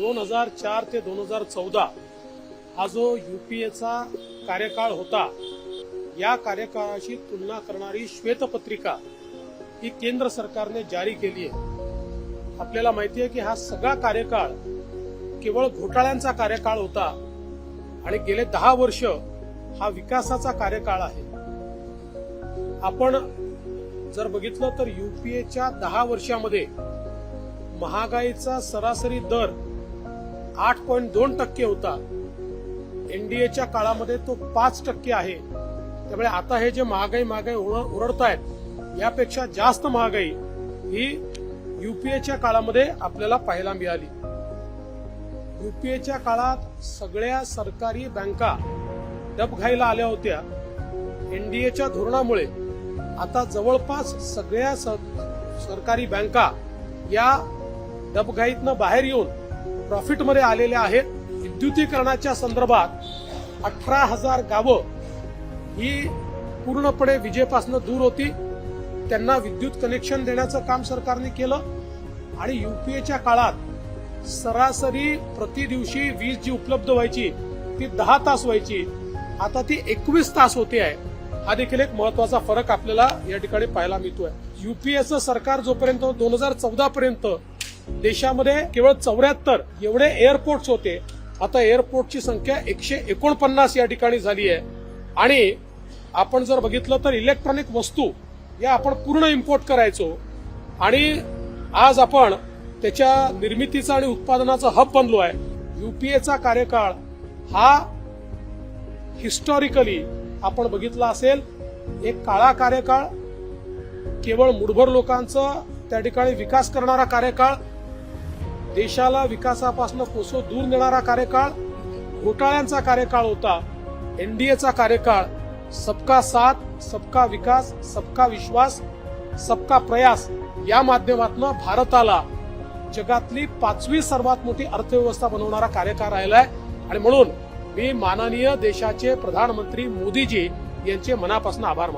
दोन हजार चार ते दोन हजार चौदा हा जो युपीएचा कार्यकाळ होता या कार्यकाळाशी तुलना करणारी श्वेतपत्रिका ही केंद्र सरकारने जारी केली आहे. आपल्याला माहिती आहे की हा सगळा कार्यकाळ केवळ घोटाळ्यांचा कार्यकाळ होता आणि गेले दहा वर्ष हा विकासाचा कार्यकाळ आहे. आपण जर बघितलं तर युपीएच्या दहा वर्षामध्ये महागाईचा सरासरी दर आठ पॉईंट दोन टक्के होता. एनडीएच्या काळामध्ये तो पाच टक्के आहे. त्यामुळे आता हे जे महागाई महागाई ओरडत आहेत यापेक्षा जास्त महागाई ही युपीएच्या काळामध्ये आपल्याला पाहायला मिळाली. युपीएच्या काळात सगळ्या सरकारी बँका डबघाईला आल्या होत्या. एनडीएच्या धोरणामुळे आता जवळपास सगळ्या स- सरकारी बँका या डबघाईतनं बाहेर येऊन प्रॉफिटमध्ये आलेल्या आहेत. विद्युतीकरणाच्या संदर्भात अठरा हजार गावं ही पूर्णपणे विजेपासून दूर होती. त्यांना विद्युत कनेक्शन देण्याचं काम सरकारने केलं. आणि युपीएच्या काळात सरासरी प्रति दिवशी वीज जी उपलब्ध व्हायची ती दहा तास व्हायची. आता ती एकवीस तास होते आहे. हा देखील एक महत्त्वाचा फरक आपल्याला या ठिकाणी पाहायला मिळतोय. युपीएचं सरकार जोपर्यंत दोन हजार चौदा पर्यंत देशामध्ये केवळ चौऱ्याहत्तर एवढे एअरपोर्ट्स होते. आता एअरपोर्टची संख्या एकशे एकोणपन्नास या ठिकाणी झाली आहे. आणि आपण जर बघितलं तर इलेक्ट्रॉनिक वस्तू या आपण पूर्ण इम्पोर्ट करायचो. आणि आज आपण त्याच्या निर्मितीचा आणि उत्पादनाचा हब बनलो आहे. युपीएचा कार्यकाळ हा हिस्टॉरिकली आपण बघितला असेल एक काळा कार्यकाळ. केवळ मुठभर लोकांचं त्या ठिकाणी विकास करणारा कार्यकाळ देशाला विकासापासून कोसो दूर नेणारा कार्यकाळ घोटाळ्यांचा कार्यकाळ होता एनडीएचा कार्यकाळ. सबका साथ सबका विकास सबका विश्वास सबका प्रयास या माध्यमातून भारताला जगातली पाचवी सर्वात मोठी अर्थव्यवस्था बनवणारा कार्यकाळ राहिलाय. आणि म्हणून मी माननीय देशाचे प्रधानमंत्री मोदीजी यांचे मनापासून आभार